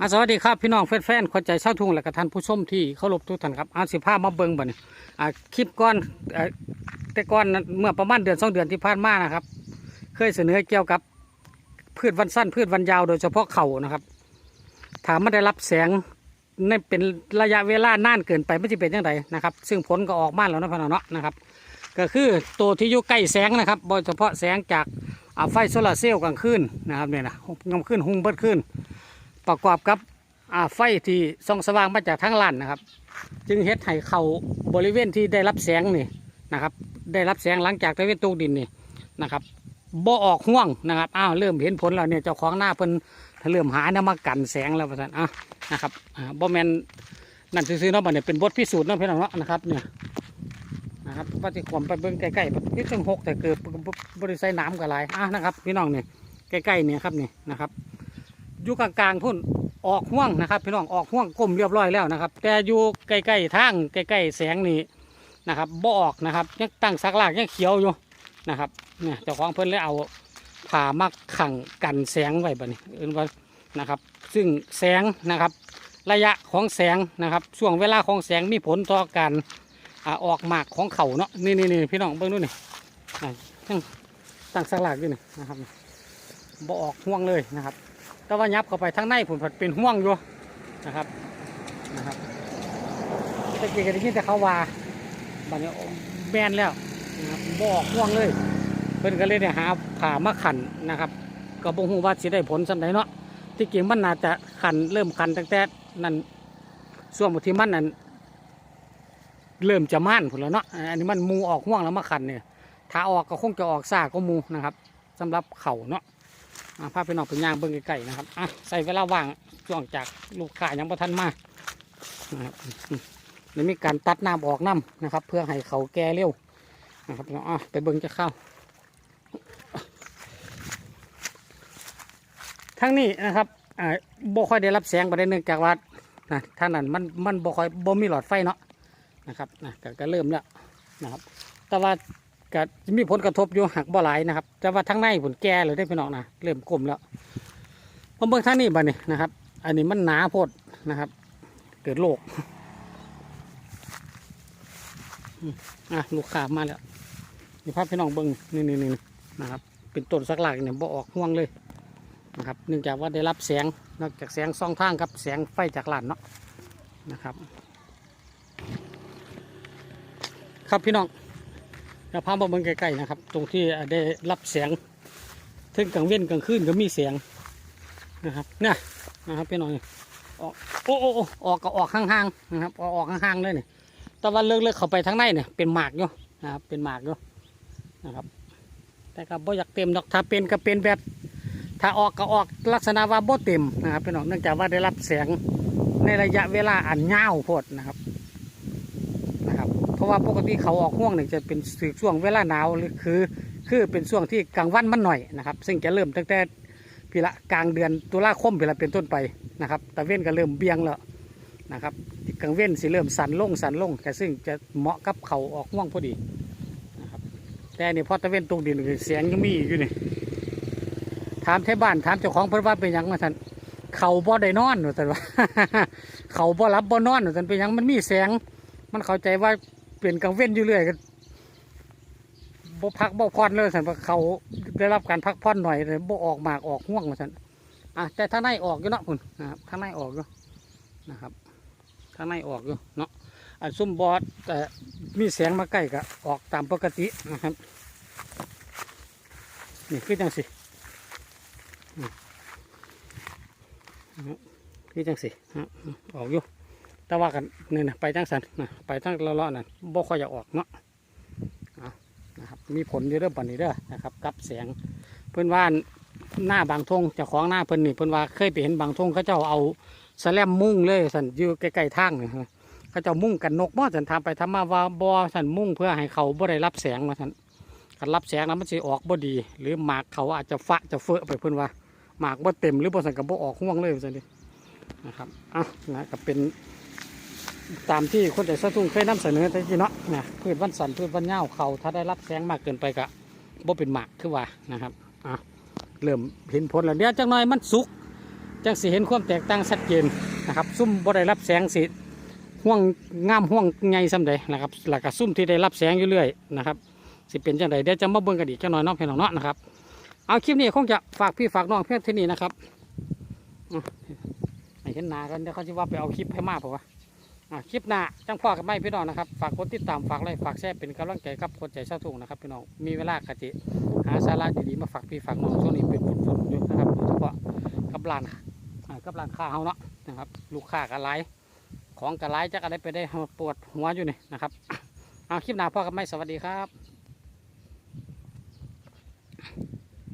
อะสวัสดีครับพี่น้องแฟนๆคนใจเช่าทุ่งและก็ท่านผู้ชมที่เคารพทุกท่านครับอาสิภาพมาเบิงบ่เนี่ยอ่าคลิปก้อนอ่าแต่ก้อนเมื่อประมาณเดือนสองเดือนที่ผ่านมานะครับ เคยเสนอเกี่ยวกับพืชวันสั้นพืชวันยาวโดยเฉพาะเข่านะครับ ถามมันได้รับแสงในเป็นระยะเวลานานเกินไปไม่จะเป็นยังไงนะครับ ซึ่งผลก็ออกมาแล้วนะพี่น้องเนาะนะครับ ก็คือตัวที่อยู่ใกล้แสงนะครับโดยเฉพาะแสงจากอาไฟโซลาร์เซลล์กลางคืนนะครับเนี่ยนะกลางคืนหุ่งเบิดขึ้น ประกอบกับไฟที่ส่องสว่างมาจากทั้งลานนะครับ จึงเฮ็ดให้เขาบริเวณที่ได้รับแสงนี่นะครับ ได้รับแสงหลังจากตะเวนตกดินนี่นะครับบ่ออกห่วงนะครับอ้าวเริ่มเห็นผลแล้วเนี่ยเจ้าของหน้าเพิ่นเริ่มหาแนวมากันแสงแล้วประสันอะนะครับบ่แมนนั่นซื่อๆเนาะบัดเนี่ยเป็นบทพิสูจน์เนาะพี่น้องเนาะนะครับเนี่ยนะครับว่าที่ขวมไปเบิ่งใกล้ๆพี่จังหกแต่เกิดบริษัทน้ำกับลายอะนะครับ พี่น้องเนี่ยใกล้ๆเนี่ยครับนี่นะครับ อยู่กลางๆพุ่นออกห่วงนะครับพี่น้องออกห่วงก้มเรียบร้อยแล้วนะครับ แต่อยู่ใกล้ๆทางใกล้ๆแสงนี่นะครับบ่ออกนะครับยังตั้งสักลากยังเขียวอยู่นะครับเนี่ยเจ้าของเพิ่นเลยเอาผ่ามาขังกันแสงไว้แบัดนี้เอิ้นว่านะครับ ซึ่งแสงนะครับ ระยะของแสงนะครับช่วงเวลาของแสงมีผลต่อการอออกหมากของเขาเนาะนี่นี่นี่พี่น้องเบิ่งดูนี่ยังตั้งสักลากอยู่นี่นะครับบ่ออกห่วงเลยนะครับ แต่ว่ายับเข้าไปทั้งในผลผัดเป็นห่วงอยู่นะครับนะครับตะกี้ก็ได้ยินแต่เขาว่าบัดนี้แบนแล้วนะครับบอกห่วงเลย เพิ่นก็เลยได้หาผ่ามาขันนะครับ ก็บ่ฮู้ว่าสิได้ผลสำใดเนาะที่จริงมันน่าจะขันเริ่มขันตั้งแต่นั้นช่วงที่มันนั้นเริ่มจะมั่นผลแล้วเนาะอันนี้มันมูออกห่วงแล้วมาขันเนี่ยถ้าออกก็คงจะออกซากก็มูนะครับสำหรับเข่าเนาะ อ่าพไปนอกไปย่างเบิ้งไก่ๆนะครับอะใส่เวลาว่างช่วงจากลูกค้ายังประทันมานะครับอืมแล้วมีการตัดน้ำออกน้ำนะครับ เพื่อให้เขาแก่เร็วนะครับอะไปเบิ้งจะเข้าทั้งนี้นะครับอ่าบ่ค่อยได้รับแสงประเด็นเนื่องจากว่านะท่างนั้นมันมันบ่ค่อยบ่มีหลอดไฟเนาะนะครับนะก็ก็เริ่มแล้วนะครับ แต่ว่า ก็มีผลกระทบอยู่หักบ่หลายนะครับแต่ว่าทั้งในผลแก่เลยได้พี่น้องนะเริ่มกลมแล้วผมเบิ่งท่างนี้บ้านี่นะครับ อันนี้มันหนาโพดนะครับ เกิดโรคอะลูกค้ามาแล้วนี่ภาพพี่น้องเบิ่งนี่นี่นี่นะครับ เป็นต้นสักหลักเนี่ยบ่ออกห่วงเลยนะครับเนื่องจากว่าได้รับแสงนอกจากแสงสองทางกับแสงไฟจากหลานเนาะนะครับ ครับพี่น้อง เราพามาเบิ่งใกล้ๆนะครับ ตรงที่ได้รับแสงถึงกลางเว้นกลางคืนก็มีแสงนะครับเนี่ยนะครับพี่น้องออกโอ้โอ้โอออกก็ออกห่างๆนะครับออกออกห่างๆเลยเนี่ยแต่ว่าเลิกๆเข้าไปทางในเนี่ยเป็นหมากอยู่นะครับเป็นหมากอยู่นะครับ แต่ก็บ่อยากเต็มดอกถ้าเป็นก็เป็นแบบถ้าออกก็ออกลักษณะว่าบ่เต็มนะครับพี่น้องเนื่องจากว่าได้รับแสงในระยะเวลาอันยาวโพดนะครับะครับเพราะว่าปกติเขาออกห่วงเนี่ยจะเป็นสื่อช่วงเวลาหนาวหรือคือ คือเป็นช่วงที่กลางวันมันหน่อยนะครับ ซึ่งจะเริ่มตั้งแต่พีละกลางเดือนตุลาคมพีละเป็นต้นไปนะครับตะเว้นก็เริ่มเบี่ยงแล้วนะครับกลางเว้นสิเริ่มสันลงสันลงแต่ซึ่งจะเหมาะกับเขาออกห่วงพอดีนะครับแต่นี่พอตะเว้นตกดินเสียงยังมีอยู่นี่ถามแท่บ้านถามเจ้าของเพิ่นว่าเป็นยังมาท่านเขาบ่ได้นอนว่าท่านว่าเขาบ่รับบ่นอนว่าท่านเป็นยังมันมีแสงมันเข้าใจว่า เปลี่ยนกลางเว้นอยู่เรื่อยก็บ่พักบ่พอนเลยสันเขาได้รับการพักผ่อนหน่อยเลยบ่ออกหมากออกห่วงมาสันอะแต่ทางในออกอยู่เนาะคุณนะครับทางในออกอยู่นะครับทางในออกอยู่เนาะอันซุ่มบอดแต่มีแสงมาใกล้ก็ออกตามปกตินะครับนี่คือจังสิคือจังสิอะออกอยู่ แต่ว่ากันนี่นะไปจังสันนะไปทั้งเลาะๆนั่นบ่ค่อยจะออกเนาะนะครับมีผลอยู่เรื่องปันนี้เด้อนะครับ กับแสงเพื่อนว่าหน้าบางทงเจ้าของหน้าเพิ่นนี่เพิ่นว่าเคยไปเห็นบางทงเขาเจ้าเอาสแลมมุ่งเลยสันอยู่ใกล้ๆทางนี่เขาเจ้ามุ่งกันนกบ่สันทำไปทำมาว่าบ่สันมุ่งเพื่อให้เขาบ่ได้รับแสงมาสันการรับแสงแล้วมันสิออกบ่ดี หรือหมากเขาอาจจะฟะจะเฟอไปเพิ่นว่าหมากบ่เต็มหรือบ่สันกับบ่ออกห่วงเลยสันดินะครับอะนะก็เป็น ตามที่คนแต่สะทุ่งเคยนำเสนอแต่กี้เนาะนะพืชวันสันพืชวันเง่าเขาถ้าได้รับแสงมากเกินไปก็บ่เป็นหมากคือว่านะครับอะเริ่มเห็นผลแล้วเดี๋ยวจังหน่อยมันสุกจังสิเห็นความแตกต่างชัดเจนนะครับซุ่มบ่ได้รับแสงสิห่วงงามห่วงใหญ่ส่ำใดนะครับแล้วก็ซุ่มที่ได้รับแสงอยู่เรื่อยนะครับสิเป็นจังใดเดี๋ยวจะมาเบิ่งกันอีกจังหน่อยน้องพี่น้องเนาะนะครับเอาคลิปนี้คงจะฝากพี่ฝากน้องเพียงเท่านี้นะครับอะเห็นนากันเดี๋ยวเขาจะว่าไปเอาคลิปให้มากเปล่าวะ คลิปหน้าจังพ่อกับไม่พี่น้องนะครับ ฝากกดติดตามฝากไลค์ฝากแชร์เป็นกำลังใจกับคนใจเช่าทุ่งนะครับพี่น้องมีเวลากะจิหาสาระดีๆมาฝากพี่ฝากน้องช่วงนี้เป็นฝุ่นๆอยู่นะครับโดยเฉพาะกับร้านกับร้านค้าเฮาเนาะนะครับ ลูกค้ากระไรของกระไรจะกอะไรไปได้ปวดหัวอยู่นี่นะครับเอาคลิปหน้าพ่อกับไม่สวัสดีครับ